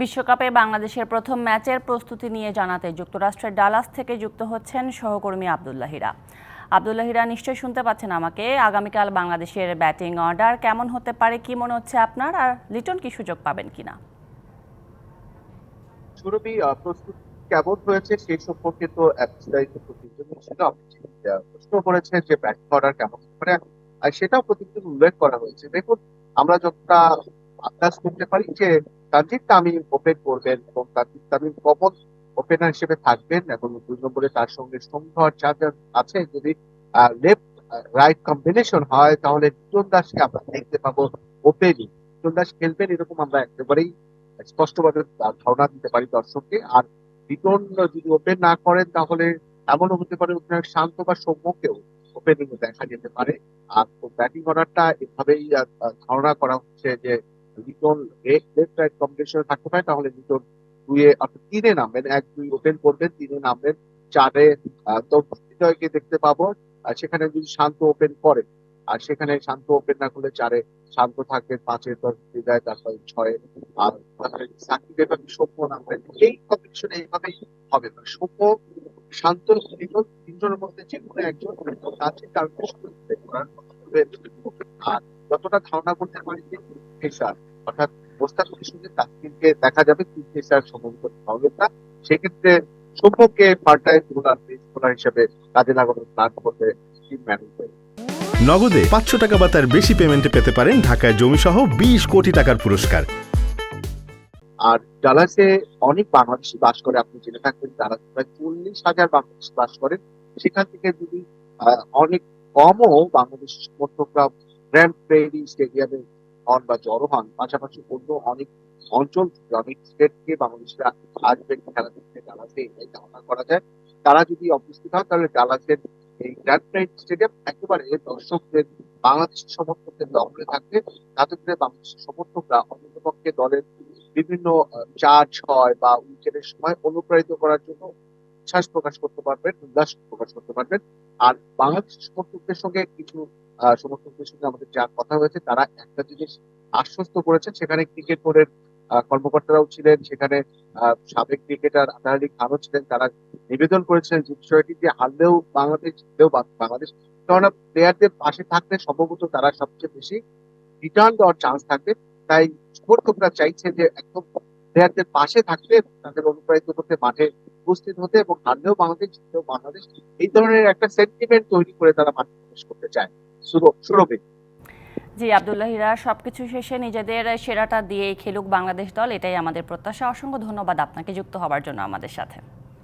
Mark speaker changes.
Speaker 1: বিশ্বকাপে বাংলাদেশের প্রথম ম্যাচের প্রস্তুতি নিয়ে জানাতে যুক্তরাষ্ট্রের ডালাস থেকে যুক্ত হচ্ছেন সহকর্মী আবদুল্লাহিরা। আবদুল্লাহিরা নিশ্চয়ই শুনতে পাচ্ছেন আমাকে। আগামীকাল বাংলাদেশের ব্যাটিং অর্ডার কেমন হতে পারে, কি মনে হচ্ছে আপনার? আর লিটন কি সুযোগ পাবেন কিনা?
Speaker 2: সুরভি প্রস্তুতি কেমন হয়েছে সেই সম্পর্কে তো বিস্তারিত প্রতিবেদন ছিল। প্রশ্ন করেছেন যে ব্যাটিং অর্ডার কেমন আর সেটাও প্রতিবেদন উল্লেখ করা হয়েছে। দেখুন, আমরা যতটা আন্দাজ করতে পারি যে তানজিদ তামিম ওপেন করবেন এবং তানজিদ তামিম কমন ওপেনার হিসেবে থাকবেন এবং দুই নম্বরে তার সঙ্গে সন্ধ্যার চার্জার আছে, যদি লেফট রাইট কম্বিনেশন হয়, তাহলে লিটন দাসকে আমরা দেখতে পাবো ওপেনই লিটন দাস খেলবেন এরকম আমরা একেবারেই স্পষ্টভাবে ধারণা দিতে পারি দর্শককে। আর রিটন যদি ওপেন না করেন, তাহলে এমনও হতে পারে অধিনায়ক শান্ত বা সৌম্যকেও ওপেনিং দেখা যেতে পারে। আর ব্যাটিং অর্ডারটা এভাবেই ধারণা করা হচ্ছে যে লিটন লেফট রাইট কম্বিনেশনে থাকতে পারে তাহলে লিটন দুয়ে অর্থাৎ তিনে নামবেন এক দুই ওপেন করবেন তিনে নামবেন চারে আহ, তো হৃদয়কে দেখতে পাবো আর সেখানে যদি শান্ত ওপেন করে আর সেখানে শান্ত ওপেন না করলে চারে শান্ত থাকবে পাঁচে দশ হৃদয় তারপরে ছয়ে আর সাকিব এবং সৌম্য নামবেন। এই কম্পিটিশন এইভাবেই হবে। মানে সৌম্য শান্ত লিটন তিনজনের মধ্যে যে কোনো একজন আছে তার আর যতটা ধারণা করতে পারি যে পেশার অর্থাৎ মোস্তাফিজের সঙ্গে তাসকিনকে দেখা যাবে তিন পেশার সম্ভবত হবে না সেক্ষেত্রে সৌম্যকে পাল্টায় বোলার বোলার হিসেবে কাজে লাগানোর প্ল্যান করবে টিম ম্যানেজমেন্ট
Speaker 3: নগদে পাঁচশো টাকা বা তার বেশি পেমেন্টে পেতে পারেন ঢাকায় জমিসহ বিশ কোটি টাকার পুরস্কার।
Speaker 2: আর ডালাসে অনেক বাংলাদেশি বাস করে আপনি জেনে থাকবেন ডালাসে প্রায় চল্লিশ হাজার বাংলাদেশি বাস করেন সেখান থেকে যদি অনেক কমও বাংলাদেশ সমর্থকরা গ্র্যান্ড প্রেরি স্টেডিয়ামে হন বা জড়ো হন, পাশাপাশি অন্য অনেক অঞ্চল থেকে অনেক স্টেট থেকে বাংলাদেশরা আসবেন খেলা দেখতে ডালাসে, এটাই ধারণা করা যায়। তারা যদি উপস্থিত হয়, তাহলে ডালাসের এই গ্র্যান্ড প্রেরি স্টেডিয়াম একেবারে দর্শকদের বাংলাদেশের সমর্থকদের দখলে থাকবে। তাতে করে বাংলাদেশের সমর্থকরা অন্ততপক্ষে দলের বিভিন্ন চার্জ হয় বা উইকেটের সময় অনুপ্রাণিত করার জন্য উচ্ছ্বাস প্রকাশ করতে পারবেন, উল্লাস প্রকাশ করতে পারবেন। আর বাংলাদেশের সমর্থকদের সঙ্গে কিছু সমর্থকদের সঙ্গে আমাদের যা কথা হয়েছে, তারা একটা জিনিস আশ্বস্ত করেছেন। সেখানে ক্রিকেট বোর্ডের কর্মকর্তারাও ছিলেন, সেখানে সাবেক ক্রিকেটার আতার আলী খানও ছিলেন। তারা নিবেদন করেছেন যে বিষয়টি যে হারলেও বাংলাদেশ জিতলেও বাংলাদেশ কেননা প্লেয়ারদের পাশে থাকলে সম্ভবত তারা সবচেয়ে বেশি রিটার্ন দেওয়ার চান্স থাকবে। তাই সমর্থকরা চাইছে যে একদম প্লেয়ারদের পাশে এবং তাদের অনুপ্রাণিত করতে মাঠে উপস্থিত হতে এবং হারলেও বাংলাদেশ জিতলেও বাংলাদেশ এই ধরনের একটা সেন্টিমেন্ট তৈরি করে তারা মাঠে প্রবেশ করতে চায়। সুরভ
Speaker 1: জি, আবদুল্লাহিরা, সবকিছু শেষে নিজেদের সেরাটা দিয়ে খেলুক বাংলাদেশ দল, এটাই আমাদের প্রত্যাশা। অসংখ্য ধন্যবাদ আপনাকে যুক্ত হবার জন্য আমাদের সাথে।